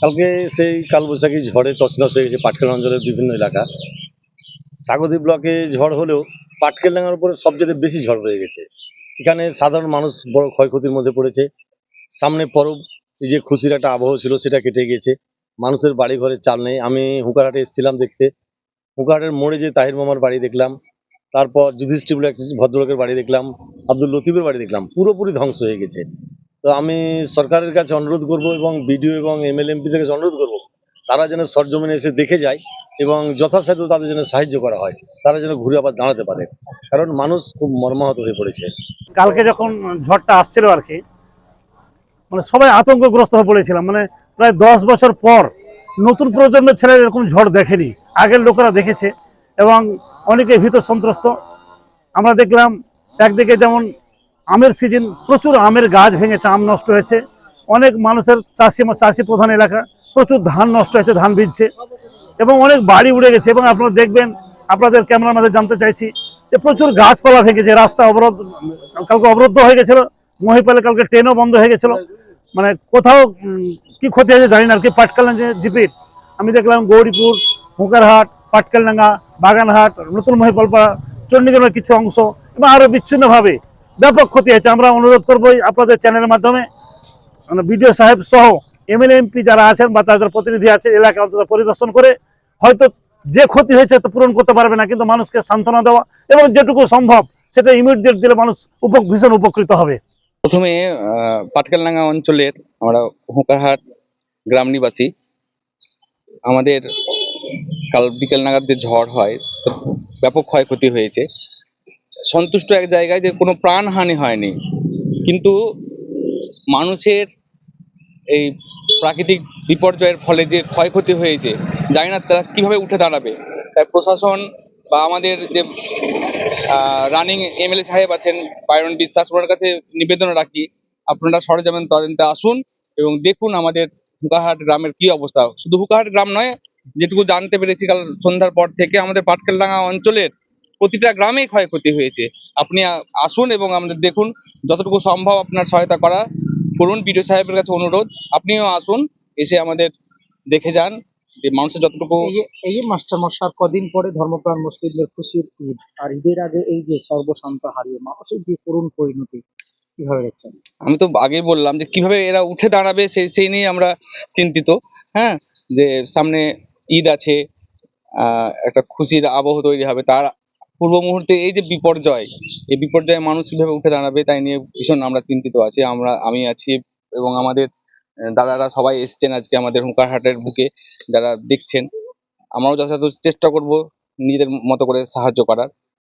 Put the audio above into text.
কালকে সেই কালবৈশাখী ঝড়ে তছনছ হয়ে গেছে পাটকেল অঞ্চলের বিভিন্ন এলাকা। স্বাগতিক ব্লকে ঝড় হলেও পাটকেল পাটকেলডাঙ্গার উপরে সবচেয়ে বেশি ঝড় হয়ে গেছে। এখানে সাধারণ মানুষ বড় ক্ষয়ক্ষতির মধ্যে পড়েছে। সামনে পরব, এই যে খুশির একটা আবহ ছিল সেটা কেটে গিয়েছে। মানুষের বাড়ি ঘরে চাল নেই। আমি হুঁকারহাটে এসেছিলাম দেখতে। হুঁকারহাটের মোড়ে যে তাহির মামার বাড়ি দেখলাম, তারপর যুধিষ্ঠির ভদ্রলোকের বাড়ি দেখলাম, আব্দুল লতিফের বাড়ি দেখলাম, পুরোপুরি ধ্বংস হয়ে গেছে। তো আমি সরকারের কাছে অনুরোধ করব এবং বিডিও এবং এমএলএ এমপিদের কাছে অনুরোধ করব, তারা যেন সরজমিনে এসে দেখে যায় এবং যথাসাধ্য তাদের যেন সাহায্য করা হয়, তারা যেন ঘুরে আবার দাঁড়াতে পারে। কারণ মানুষ খুব মর্মাহত হয়ে পড়েছে। কালকে যখন ঝড়টা আসছিল আর কি মানে সবাই আতঙ্কগ্রস্ত হয়ে পড়েছিলাম। মানে প্রায় দশ বছর পর নতুন প্রজন্মের ছেলেরা এরকম ঝড় দেখেনি। আগের লোকেরা দেখেছে এবং অনেকে ভীত সন্ত্রস্ত আমরা দেখলাম, একদিকে যেমন আমের সিজন প্রচুর আমের গাছ ভেঙেছে, আম নষ্ট হয়েছে। অনেক মানুষের চাষি চাষি প্রধান এলাকা, প্রচুর ধান নষ্ট হয়েছে, ধান ভিজছে। এবং অনেক বাড়ি উড়ে গেছে, এবং আপনারা দেখবেন, আপনাদের ক্যামেরার মাঝে জানতে চাইছি যে প্রচুর গাছপালা ভেঙেছে, রাস্তা অবরোধ, কালকে অবরুদ্ধ হয়ে গেছিল, মহিপালে কালকে ট্রেনও বন্ধ হয়ে গেছিল। মানে কোথাও কি ক্ষতি হয়েছে জানি না, আর কি পাটকালনা যে জিপির আমি দেখলাম গৌরীপুর হুঁকারহাট পাটকালডাঙ্গা, বাগানহাট, নতুন মহিপালপাড়া, চণ্ডীগড়ের কিছু অংশ, এবং আরও বিচ্ছিন্নভাবে ব্যাপক ক্ষতি হয়েছে। আমরা অনুরোধ করব আপনাদের চ্যানেলের মাধ্যমে। মানে বিডিও সাহেব সহ এমএলএ, এমপি যারা আছেন বা তাদের প্রতিনিধি আছে, এলাকা অন্তত পরিদর্শন করে হয়তো যে ক্ষতি হয়েছে তো পূরণ করতে পারবে না, কিন্তু মানুষকে সান্ত্বনা দেওয়া এবং যেটুকু সম্ভব সেটা ইমিডিয়েট দিলে মানুষ ভীষণ উপকৃত হবে। প্রথমে পাটকেলডাঙ্গা অঞ্চলের আমরা হুঁকারহাট গ্রাম নিবাসী। আমাদের কাল বিকেল নাগাদ যে ঝড় হয়, ব্যাপক ক্ষয়ক্ষতি হয়েছে। সন্তুষ্ট এক জায়গায় যে কোনো প্রাণহানি হয়নি। কিন্তু মানুষের এই প্রাকৃতিক বিপর্যয়ের ফলে যে ক্ষয়ক্ষতি হয়েছে, জানি না তারা কীভাবে উঠে দাঁড়াবে। তাই প্রশাসন বা আমাদের যে রানিং এমএলএ সাহেব আছেন বায়রন বিশ্বাস ওনার কাছে নিবেদন রাখি, আপনারা সরজমিন তদন্তে আসুন এবং দেখুন আমাদের হুকাহাট গ্রামের কি অবস্থা। শুধু হুকাহাট গ্রাম নয়, যেটুকু জানতে পেরেছি কাল সন্ধ্যার পর থেকে আমাদের পাটকেলডাঙ্গা অঞ্চলের প্রতিটা গ্রামেই ক্ষয়ক্ষতি হয়েছে। আপনি আসুন এবং আমাদের দেখুন যতটুকু সম্ভব আপনার সহায়তা করা করুন। বিডিও সাহেবের কাছে অনুরোধ আপনিও আসুন এসে আমাদের দেখে যান যে মানুষের যতটুকু এই যে মাস্টার মশার কদিন পরে ধর্মপ্রাণ মুসলিমদের খুশির ঈদ আর ঈদের আগে এই যে সর্বশান্ত হারিয়ে মানুষের যে করুণ পরিণতি কীভাবে দেখছেন? আমি তো আগেই বললাম যে কীভাবে এরা উঠে দাঁড়াবে সেই সেই নিয়ে আমরা চিন্তিত হ্যাঁ? যে সামনে ঈদ আছে আহ, একটা খুশির আবহ তৈরি হবে তার পূর্ব মুহূর্তে এই যে বিপর্যয়, এই বিপর্যয়ে মানুষ কীভাবে উঠে দাঁড়াবে তাই নিয়ে ভীষণ আমরা চিন্তিত আছি। আমরা, আমি আছি এবং আমাদের দাদারা সবাই এসছেন আজকে আমাদের হুঁকারহাটের বুকে, যারা দেখছেন। আমরাও যথাযথ চেষ্টা করব নিজেদের মতো করে সাহায্য করার।